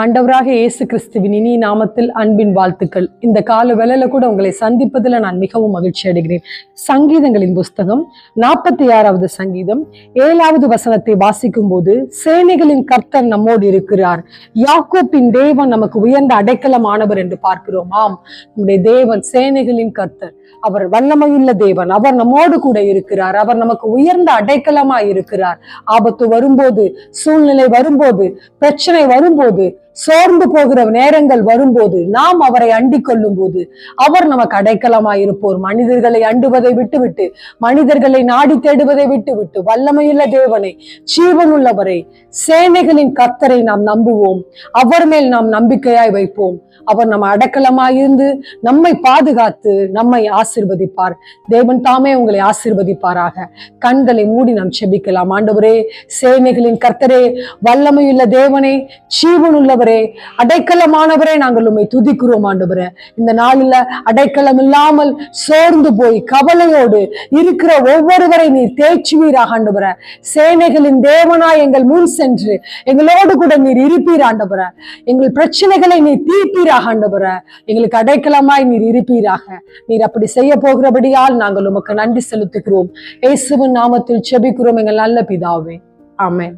ஆண்டவராக இயேசு கிறிஸ்துவின் இனி நாமத்தில் அன்பின் வாழ்த்துக்கள். இந்த கால வேலையில கூட உங்களை சந்திப்பதில் நான் மிகவும் மகிழ்ச்சி அடைகிறேன். சங்கீதங்களின் புஸ்தகம் நாற்பத்தி ஆறாவது சங்கீதம் ஏழாவது வசனத்தை வாசிக்கும் போது சேனைகளின் கர்த்தர் நம்மோடு இருக்கிறார். யாக்கோப்பின் தேவன் நமக்கு உயர்ந்த அடைக்கலமானவர் என்று பார்க்கிறோம். ஆம் நம்முடைய தேவன் சேனைகளின் கர்த்தர். அவர் வல்லமையுள்ள தேவன். அவர் நம்மோடு கூட இருக்கிறார். அவர் நமக்கு உயர்ந்த அடைக்கலமா இருக்கிறார். ஆபத்து வரும்போது சூழ்நிலை வரும்போது பிரச்சனை வரும்போது சோர்ந்து போகிற நேரங்கள் வரும்போது நாம் அவரை அண்டிக் கொள்ளும் போது அவர் நமக்கு அடைக்கலமாய் இருப்போர் மனிதர்களை அண்டுவதை விட்டுவிட்டு மனிதர்களை நாடி தேடுவதை விட்டுவிட்டு வல்லமையுள்ள தேவனை ஜீவனுள்ளவரை சேனைகளின் கத்தரை நாம் நம்புவோம். அவர் மேல் நாம் நம்பிக்கையாய் வைப்போம். அவர் நம்ம அடைக்கலமாய் இருந்து நம்மை பாதுகாத்து நம்மை ஆசிர்வதிப்பார். தேவன் தாமே உங்களை ஆசிர்வதிப்பாராக. கண்களை மூடி நாம் செபிக்கலாம். ஆண்டவரே சேனைகளின் கர்த்தரே வல்லமையுள்ள தேவனே ஜீவனுள்ளவரை ஆண்டவரே. அடைக்கலமானவரே நாங்கள் உண்மை துதிக்கிறோம் ஆண்டவரே. இந்த நாளில் அடைக்கலம் இல்லாமல் சோர்ந்து போய் கவலையோடு இருக்கிற ஒவ்வொருவரை நீர் தேய்ச்சுவீராக ஆண்டவர. சேனைகளின் தேவனா எங்கள் முன் சென்று எங்களோடு கூட நீர் இருப்பீர் ஆண்டவரே. எங்கள் பிரச்சனைகளை நீர் தீர்ப்பீராக ஆண்டவர. எங்களுக்கு அடைக்கலமாய் நீர் இருப்பீராக. நீர் அப்படி செய்ய போகிறபடியால் நாங்கள் உமக்கு நன்றி செலுத்துகிறோம். இயேசுவின் நாமத்தில் செபிக்கிறோம் எங்கள் நல்ல பிதாவே. ஆமேன்.